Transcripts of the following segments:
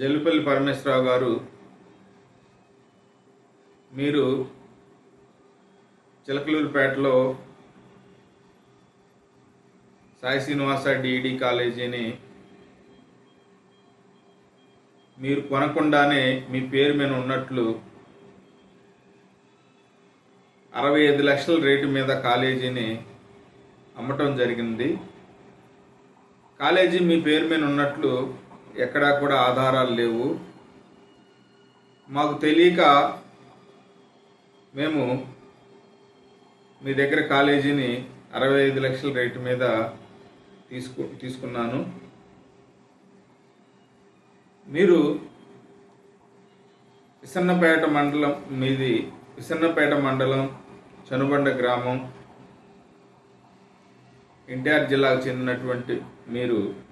జల్లుపల్లి పరమేశ్వరరావు గారు మీరు చిలకలూరుపేటలో సాయి శ్రీనివాస డిఈడి కాలేజీని మీరు కొనకుండానే మీ పేరు మీద ఉన్నట్లు అరవై ఐదు లక్షల రేటు మీద కాలేజీని అమ్మటం జరిగింది. కాలేజీ మీ పేరు మీద ఉన్నట్లు ఎక్కడా కూడా ఆధారాలు లేవు. మాకు తెలియక మేము మీ దగ్గర కాలేజీని అరవై ఐదు లక్షల రేటు మీద తీసుకు తీసుకున్నాను. మీరు విసన్నపేట మండలం మీది విసన్నపేట మండలం చనుబండ గ్రామం ఎన్టీఆర్ జిల్లాకు చెందినటువంటి మీరు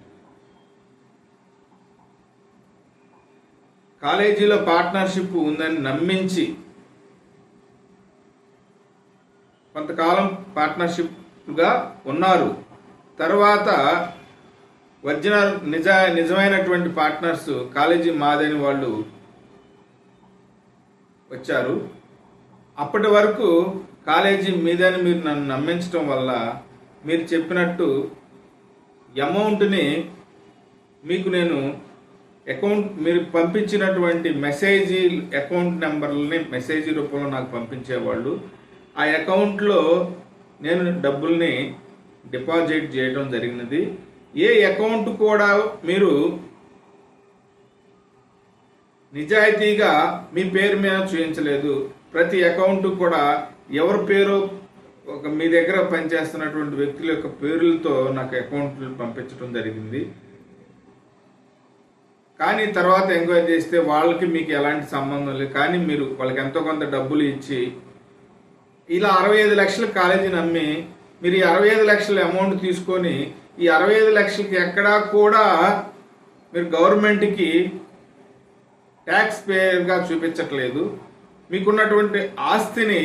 కాలేజీలో పార్ట్నర్షిప్ ఉందని నమ్మించి కొంతకాలం పార్ట్నర్షిప్గా ఉన్నారు. తర్వాత ఒరిజినల్ నిజ నిజమైనటువంటి పార్ట్నర్స్ కాలేజీ మాదని వాళ్ళు వచ్చారు. అప్పటి వరకు కాలేజీ మీదని మీరు నన్ను నమ్మించడం వల్ల మీరు చెప్పినట్టు అమౌంట్ని మీకు నేను అకౌంట్ మీరు పంపించినటువంటి మెసేజీ అకౌంట్ నెంబర్లని మెసేజ్ రూపంలో నాకు పంపించేవాళ్ళు. ఆ అకౌంట్లో నేను డబ్బుల్ని డిపాజిట్ చేయడం జరిగినది. ఏ అకౌంట్ కూడా మీరు నిజాయితీగా మీ పేరు మీద చూపించలేదు ప్రతి అకౌంట్ కూడా ఎవరి పేరు ఒక మీ దగ్గర పనిచేస్తున్నటువంటి వ్యక్తుల యొక్క పేర్లతో నాకు అకౌంట్లు పంపించడం జరిగింది. కానీ తర్వాత ఎంక్వైరీ చేస్తే వాళ్ళకి మీకు ఎలాంటి సంబంధం లేదు. కానీ మీరు వాళ్ళకి ఎంతో కొంత డబ్బులు ఇచ్చి ఇలా అరవై ఐదు లక్షల కాలేజీ నమ్మి మీరు ఈ అరవై ఐదు లక్షల అమౌంట్ తీసుకొని ఈ అరవై ఐదు లక్షలకి ఎక్కడా కూడా మీరు గవర్నమెంట్కి ట్యాక్స్ పేయర్గా చూపించట్లేదు. మీకున్నటువంటి ఆస్తిని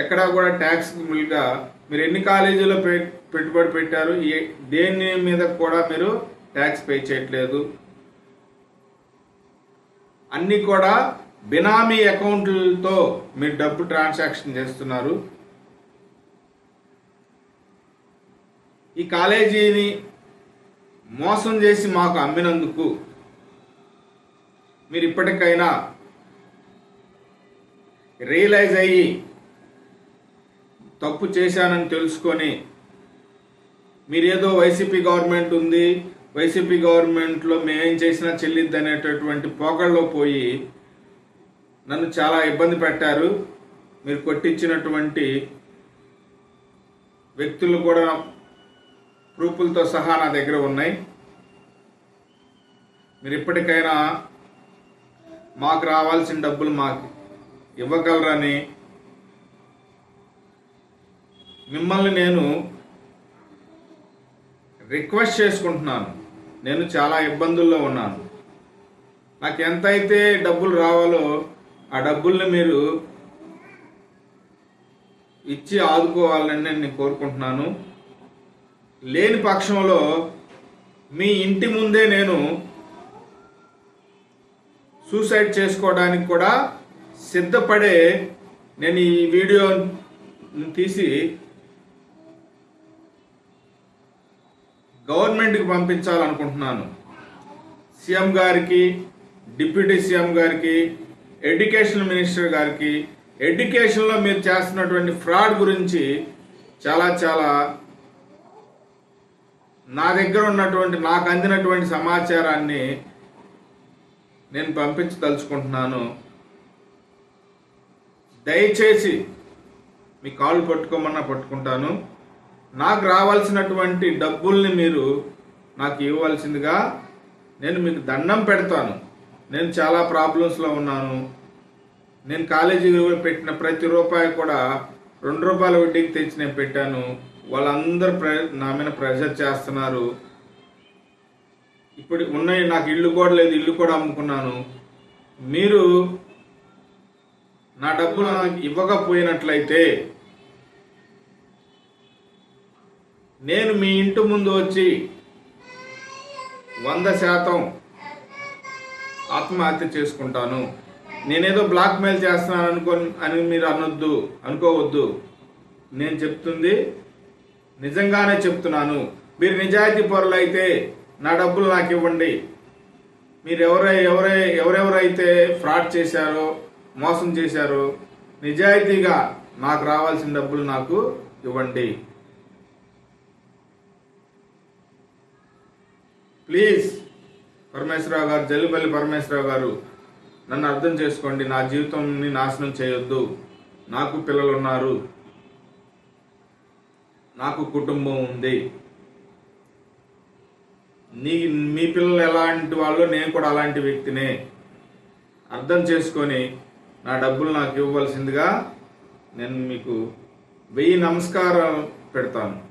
ఎక్కడా కూడా ట్యాక్స్బుల్గా మీరు ఎన్ని కాలేజీలో పె పెట్టుబడి పెట్టారు ఏ దేని మీద కూడా మీరు ట్యాక్స్ పే చేయట్లేదు. అన్నీ కూడా బినామీ అకౌంట్లతో మీరు డబ్బు ట్రాన్సాక్షన్ చేస్తున్నారు. ఈ కాలేజీని మోసం చేసి మాకు అమ్మినందుకు మీరు ఇప్పటికైనా రియలైజ్ అయ్యి తప్పు చేశానని తెలుసుకొని మీరేదో వైసీపీ గవర్నమెంట్ ఉంది వైసీపీ గవర్నమెంట్లో మేమేం చేసినా చెల్లిద్ది అనేటటువంటి పోకళ్ళలో పోయి నన్ను చాలా ఇబ్బంది పెట్టారు. మీరు కొట్టించినటువంటి వ్యక్తులు కూడా ప్రూఫులతో సహా నా దగ్గర ఉన్నాయి. మీరు ఇప్పటికైనా మాకు రావాల్సిన డబ్బులు మాకు ఇవ్వగలరని మిమ్మల్ని నేను రిక్వెస్ట్ చేసుకుంటున్నాను. నేను చాలా ఇబ్బందుల్లో ఉన్నాను. నాకు ఎంతైతే డబ్బులు రావాలో ఆ డబ్బుల్ని మీరు ఇచ్చి ఆదుకోవాలని నేను కోరుకుంటున్నాను. లేని పక్షంలో మీ ఇంటి ముందే నేను సూసైడ్ చేసుకోవడానికి కూడా సిద్ధపడే నేను ఈ వీడియో తీసి గవర్నమెంట్కి పంపించాలనుకుంటున్నాను. సీఎం గారికి డిప్యూటీ సీఎం గారికి ఎడ్యుకేషన్ మినిస్టర్ గారికి ఎడ్యుకేషన్లో మీరు చేస్తున్నటువంటి ఫ్రాడ్ గురించి చాలా చాలా నా దగ్గర ఉన్నటువంటి నాకు అందినటువంటి సమాచారాన్ని నేను పంపించదలుచుకుంటున్నాను. దయచేసి మీ కాళ్ళు పట్టుకోమన్నా పట్టుకుంటాను. నాకు రావాల్సినటువంటి డబ్బుల్ని మీరు నాకు ఇవ్వవలసిందిగా నేను మీకు దండం పెడతాను. నేను చాలా ప్రాబ్లమ్స్లో ఉన్నాను. నేను కాలేజీకి పెట్టిన ప్రతి రూపాయి కూడా రెండు రూపాయల వడ్డీకి తెచ్చి నేను పెట్టాను. వాళ్ళందరూ ప్ర నా మీద ప్రెషర్ చేస్తున్నారు. ఇప్పుడు ఉన్నాయి నాకు ఇల్లు కూడా లేదు ఇల్లు కూడా అమ్ముకున్నాను. మీరు నా డబ్బులు నాకు ఇవ్వకపోయినట్లయితే నేను మీ ఇంటి ముందు వచ్చి వంద శాతం ఆత్మహత్య చేసుకుంటాను. నేనేదో బ్లాక్ మెయిల్ చేస్తున్నాను అనుకో అని మీరు అనొద్దు అనుకోవద్దు. నేను చెప్తుంది నిజంగానే చెప్తున్నాను. మీరు నిజాయితీ పరులైతే నా డబ్బులు నాకు ఇవ్వండి. మీరు ఎవరై ఎవరై ఎవరెవరైతే ఫ్రాడ్ చేశారో మోసం చేశారో నిజాయితీగా నాకు రావాల్సిన డబ్బులు నాకు ఇవ్వండి. ప్లీజ్ పరమేశ్వరరావు గారు జల్లిపల్లి పరమేశ్వరరావు గారు నన్ను అర్థం చేసుకోండి. నా జీవితంని నాశనం చేయొద్దు. నాకు పిల్లలు ఉన్నారు నాకు కుటుంబం ఉంది. నీ మీ పిల్లలు ఎలాంటి వాళ్ళు? నేను కూడా అలాంటి వ్యక్తినే. అర్థం చేసుకొని నా డబ్బులు నాకు ఇవ్వవలసిందిగా నేను మీకు వెయ్యి నమస్కారం పెడతాను.